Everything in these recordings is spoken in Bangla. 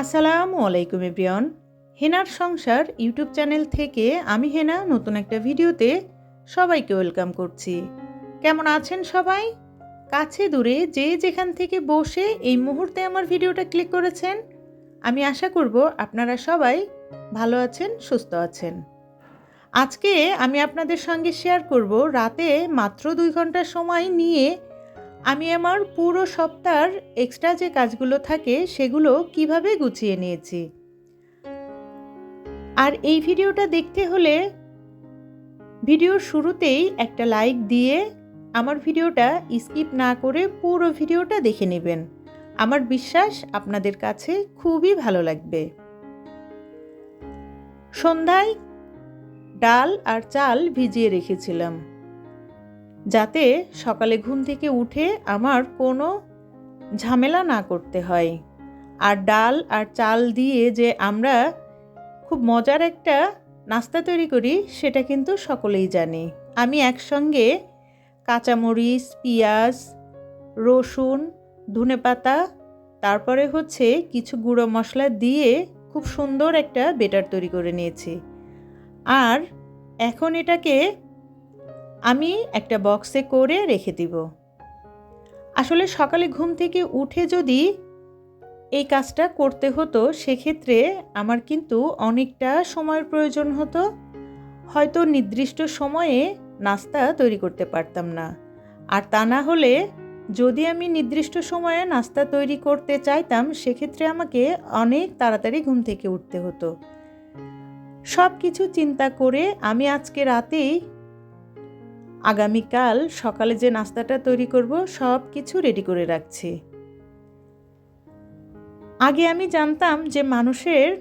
আসসালামু আলাইকুম এভরিওয়ান। হেনার সংসার ইউটিউব চ্যানেল থেকে আমি হেনা নতুন একটা ভিডিওতে সবাইকে ওয়েলকাম করছি। কেমন আছেন সবাই? কাছে দূরে যে যেখান থেকে বসে এই মুহূর্তে আমার ভিডিওটা ক্লিক করেছেন, আমি আশা করব আপনারা সবাই ভালো আছেন, সুস্থ আছেন। আজকে আমি আপনাদের সঙ্গে শেয়ার করব রাতে মাত্র দুই ঘণ্টা সময় নিয়ে আমি আমার পুরো সপ্তাহের এক্সট্রা যে কাজগুলো থাকে সেগুলো কীভাবে গুছিয়ে নিয়েছি। আর এই ভিডিওটা দেখতে হলে ভিডিওর শুরুতেই একটা লাইক দিয়ে আমার ভিডিওটা স্কিপ না করে পুরো ভিডিওটা দেখে নেবেন। আমার বিশ্বাস আপনাদের কাছে খুবই ভালো লাগবে। সন্ধ্যায় ডাল আর চাল ভিজিয়ে রেখেছিলাম। যাতে সকালে ঘুম থেকে উঠে আমার কোনো ঝামেলা না করতে হয়। আর ডাল আর চাল দিয়ে যে আমরা খুব মজার একটা নাস্তা তৈরি করি, সেটা কিন্তু সকলেই জানি। আমি একসঙ্গে কাঁচামরিচ, পেঁয়াজ, রসুন ধনেপাতা তারপরে হচ্ছে কিছু গুঁড়ো মশলা দিয়ে খুব সুন্দর একটা বেটার তৈরি করে নিয়েছি। আর এখন এটাকে আমি একটা বক্সে করে রেখে দিব। আসলে সকালে ঘুম থেকে উঠে যদি এই কাজটা করতে হতো, সেক্ষেত্রে আমার কিন্তু অনেকটা সময়ের প্রয়োজন হতো। হয়তো নির্দিষ্ট সময়ে নাস্তা তৈরি করতে পারতাম না। আর তা না হলে যদি আমি নির্দিষ্ট সময়ে নাস্তা তৈরি করতে চাইতাম, সেক্ষেত্রে আমাকে অনেক তাড়াতাড়ি ঘুম থেকে উঠতে হতো। সব কিছু চিন্তা করে আমি আজকে রাতেই আগামীকাল সকালে যে নাস্তাটা তৈরি করব, সব কিছু রেডি করে রাখছি। আগে আমি জানতাম যে মানুষের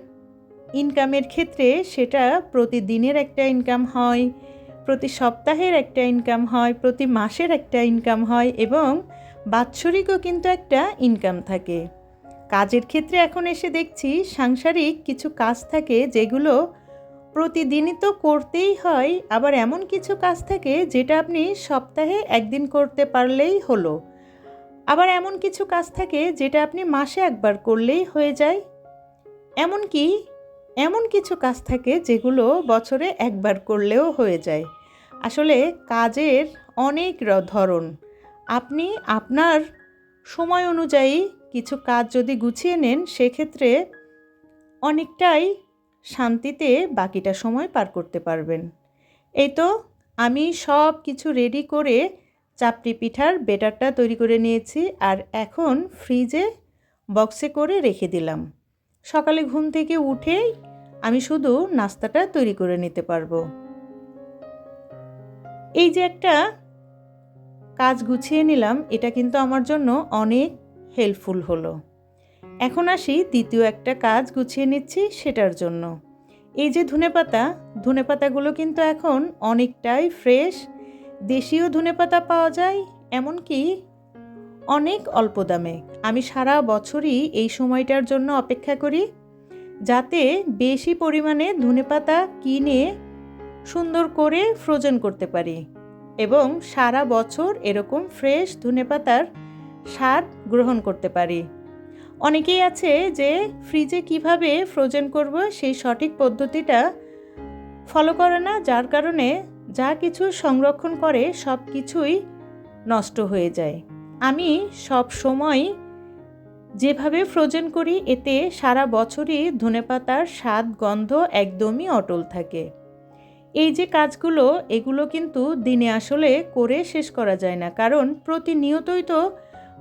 ইনকামের ক্ষেত্রে সেটা প্রতিদিনের একটা ইনকাম হয়, প্রতি সপ্তাহের একটা ইনকাম হয়, প্রতি মাসের একটা ইনকাম হয় এবং বাৎসরিকও কিন্তু একটা ইনকাম থাকে। কাজের ক্ষেত্রে এখন এসে দেখছি সাংসারিক কিছু কাজ থাকে যেগুলো প্রতিদিনই তো করতেই হয়, আবার এমন কিছু কাজ থাকে যেটা আপনি সপ্তাহে একদিন করতে পারলেই হলো। আবার এমন কিছু কাজ থাকে যেটা আপনি মাসে একবার করলেই হয়ে যায়। এমনকি এমন কিছু কাজ থাকে যেগুলো বছরে একবার করলেও হয়ে যায়। আসলে কাজের অনেক ধরন। আপনি আপনার সময় অনুযায়ী কিছু কাজ যদি গুছিয়ে নেন, সেক্ষেত্রে অনেকটাই শান্তিতে বাকিটা সময় পার করতে পারবেন। এই তো, আমি সব কিছু রেডি করে চাপড়ি পিঠার বেটারটা তৈরি করে নিয়েছি আর এখন ফ্রিজে বক্সে করে রেখে দিলাম। সকালে ঘুম থেকে উঠেই আমি শুধু নাস্তাটা তৈরি করে নিতে পারব। এই যে একটা কাজ গুছিয়ে নিলাম, এটা কিন্তু আমার জন্য অনেক হেল্পফুল হলো। এখন আসি দ্বিতীয় একটা কাজ গুছিয়ে নিচ্ছি সেটার জন্য। এই যে ধনেপাতা, ধনেপাতাগুলো কিন্তু এখন অনেকটাই ফ্রেশ। দেশীয় ধনেপাতা পাওয়া যায়, এমনকি অনেক অল্প দামে। আমি সারা বছরই এই সময়টার জন্য অপেক্ষা করি, যাতে বেশি পরিমাণে ধনেপাতা কিনে সুন্দর করে ফ্রোজেন করতে পারি। এবং সারা বছর এরকম ফ্রেশ ধনেপাতার স্বাদ গ্রহণ করতে পারি। অনেকেই আছে যে ফ্রিজে কীভাবে ফ্রোজেন করব সেই সঠিক পদ্ধতিটা ফলো করে না, যার কারণে যা কিছু সংরক্ষণ করে সব কিছুই নষ্ট হয়ে যায়। আমি সব সময় যেভাবে ফ্রোজেন করি, এতে সারা বছরই ধনেপাতার স্বাদ, গন্ধ একদমই অটল থাকে। এই যে কাজগুলো, এগুলো কিন্তু দিনে আসলে করে শেষ করা যায় না, কারণ প্রতিনিয়তই তো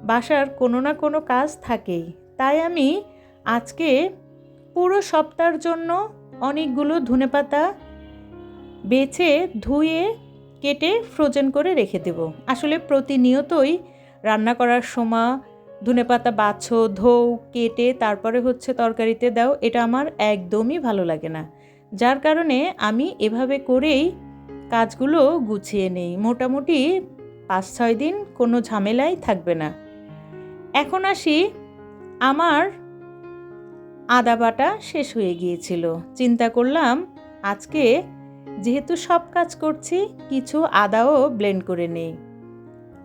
বাসার কোনো না কোনো কাজ থাকেই। তাই আমি আজকে পুরো সপ্তাহের জন্য অনেকগুলো ধনেপাতা বেছে, ধুয়ে, কেটে ফ্রোজেন করে রেখে দেব। আসলে প্রতিনিয়তই রান্না করার সময় ধনেপাতা বাছো ধৌ কেটে তারপরে হচ্ছে তরকারিতে দাও, এটা আমার একদমই ভালো লাগে না। যার কারণে আমি এভাবে করেই কাজগুলো গুছিয়ে নেই। মোটামুটি পাঁচ ছয় দিন কোনো ঝামেলাই থাকবে না। এখন আসি আমার আদা বাটা শেষ হয়ে গিয়েছিল। চিন্তা করলাম, আজকে যেহেতু সব কাজ করছি, কিছু আদাও ব্লেন্ড করে নেই।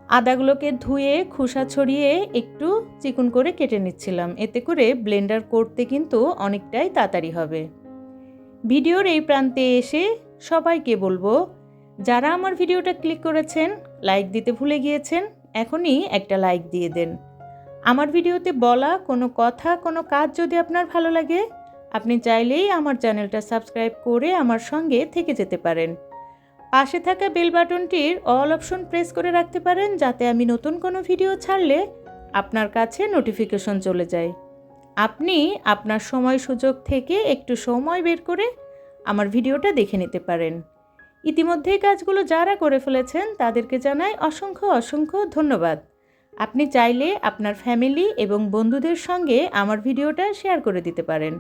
আদাগুলোকে ধুয়ে, খোসা ছড়িয়ে একটু চিকন করে কেটে নিচ্ছিলাম। এতে করে ব্লেন্ডার করতে কিন্তু অনেকটাই তাড়াতাড়ি হবে। ভিডিওর এই প্রান্তে এসে সবাইকে বলব, যারা আমার ভিডিওটা ক্লিক করেছেন লাইক দিতে ভুলে গিয়েছেন, এখনই একটা লাইক দিয়ে দেন। আমার ভিডিওতে বলা, কোনো কথা, কোনো কাজ যদি আপনার ভালো লাগে, আপনি চাইলেই আমার চ্যানেলটা সাবস্ক্রাইব করে আমার সঙ্গে থেকে যেতে পারেন। পাশে থাকা বেল বাটনটির অল অপশন প্রেস করে রাখতে পারেন, যাতে আমি নতুন কোনো ভিডিও ছাড়লে আপনার কাছে নোটিফিকেশন চলে যায়। আপনি আপনার সময় সুযোগ থেকে একটু সময় বের করে আমার ভিডিওটা দেখে নিতে পারেন। ইতিমধ্যেই কাজগুলো যারা করে ফেলেছেন, তাদেরকে জানাই অসংখ্য অসংখ্য ধন্যবাদ। আপনি চাইলে আপনার ফ্যামিলি এবং বন্ধুদের সঙ্গে আমার ভিডিওটা শেয়ার করে দিতে পারেন।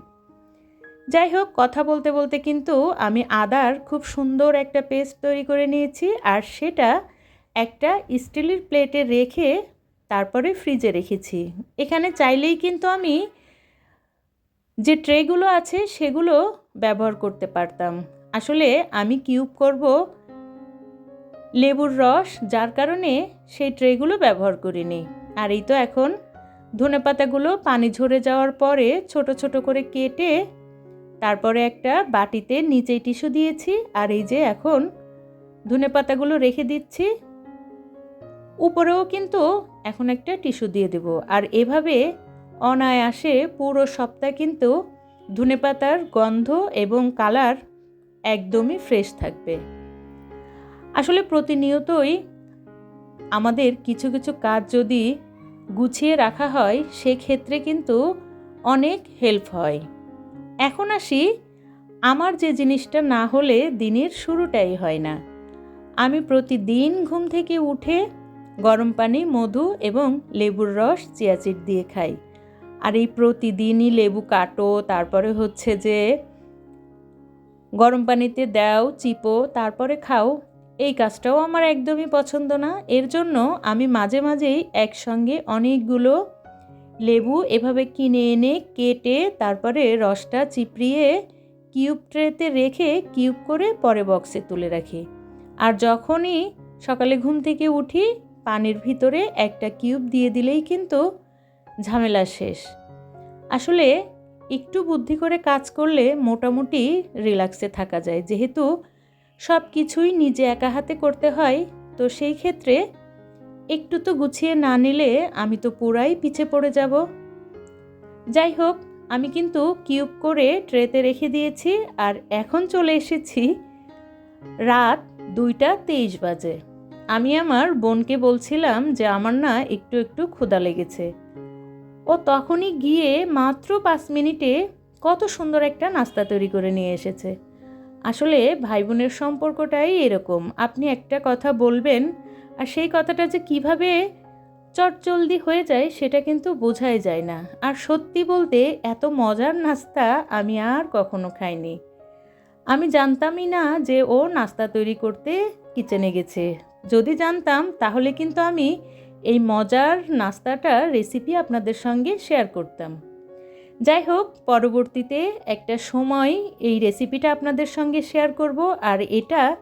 যাই হোক, কথা বলতে বলতে কিন্তু আমি আদার খুব সুন্দর একটা পেস্ট তৈরি করে নিয়েছি আর সেটা একটা স্টিলের প্লেটে রেখে তারপরে ফ্রিজে রেখেছি। এখানে চাইলেই কিন্তু আমি যে ট্রেগুলো আছে সেগুলো ব্যবহার করতে পারতাম। আসলে আমি কিউব করব লেবুর রস, যার কারণে সেই ট্রেগুলো ব্যবহার করিনি। আর এই তো এখন ধনে পাতাগুলো পানি ঝরে যাওয়ার পরে ছোট ছোট করে কেটে তারপরে একটা বাটিতে নিচেই টিস্যু দিয়েছি। আর এই যে এখন ধনে পাতাগুলো রেখে দিচ্ছি। উপরেও কিন্তু এখন একটা টিস্যু দিয়ে দেব। আর এভাবে অনায়াসে পুরো সপ্তাহ কিন্তু ধনে পাতার গন্ধ এবং কালার একদমই ফ্রেশ থাকবে। আসলে প্রতিনিয়তই আমাদের কিছু কিছু কাজ যদি গুছিয়ে রাখা হয়, সেক্ষেত্রে কিন্তু অনেক হেল্প হয়। এখন আসি, আমার যে জিনিসটা না হলে দিনের শুরুটাই হয় না। আমি প্রতিদিন ঘুম থেকে উঠে গরম পানি, মধু এবং লেবুর রস চিয়াচিট দিয়ে খাই। আর এই প্রতিদিনই লেবু কাটো, তারপরে হচ্ছে যে গরম পানিতে দাও, চিপো, তারপরে খাও এই কাজটাও আমার একদমই পছন্দ না। এর জন্য আমি মাঝে মাঝেই একসঙ্গে অনেকগুলো লেবু এভাবে কিনে এনে, কেটে, তারপরে রসটা চিপড়িয়ে কিউব ট্রেতে রেখে কিউব করে পরে বক্সে তুলে রাখি। আর যখনই সকালে ঘুম থেকে উঠি, পানির ভিতরে একটা কিউব দিয়ে দিলেই কিন্তু ঝামেলা শেষ। আসলে একটু বুদ্ধি করে কাজ করলে মোটামুটি রিল্যাক্সে থাকা যায়। যেহেতু সব কিছুই নিজে একা হাতে করতে হয়, তো সেই ক্ষেত্রে একটু তো গুছিয়ে না নিলে আমি তো পুরাই পিছে পড়ে যাব। যাই হোক, আমি কিন্তু কিউব করে ট্রেতে রেখে দিয়েছি আর এখন চলে এসেছি রাত দুইটা তেইশ বাজে। আমি আমার বোনকে বলছিলাম যে আমার না একটু একটু ক্ষুধা লেগেছে। ও তখনই গিয়ে মাত্র পাঁচ মিনিটে কত সুন্দর একটা নাস্তা তৈরি করে নিয়ে এসেছে। আসলে ভাই বোনের সম্পর্কটাই এরকম। আপনি একটা কথা বলবেন আর সেই কথাটা যে কীভাবে চটজলদি হয়ে যায় সেটা কিন্তু বোঝাই যায় না। আর সত্যি বলতে এত মজার নাস্তা আমি আর কখনো খাইনি। আমি জানতামই না যে ও নাস্তা তৈরি করতে কিচেনে গেছে। যদি জানতাম তাহলে কিন্তু আমি এই মজার নাস্তাটার রেসিপি আপনাদের সঙ্গে শেয়ার করতাম। যাই হোক, পরবর্তীতে একটা সময় এই রেসিপিটা আপনাদের সঙ্গে শেয়ার করব আর এটা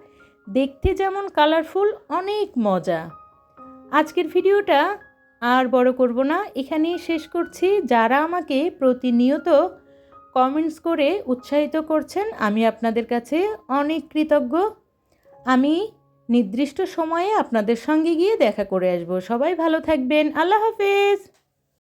দেখতে যেমন কালারফুল অনেক মজা। আজকের ভিডিওটা আর বড় করব না, এখানেই শেষ করছি। যারা আমাকে প্রতিনিয়ত কমেন্টস করে উৎসাহিত করছেন, আমি আপনাদের কাছে অনেক কৃতজ্ঞ। আমি নির্দিষ্ট সময়ে আপনাদের সঙ্গে গিয়ে দেখা করে আসব। সবাই ভালো থাকবেন। আল্লাহ হাফেজ!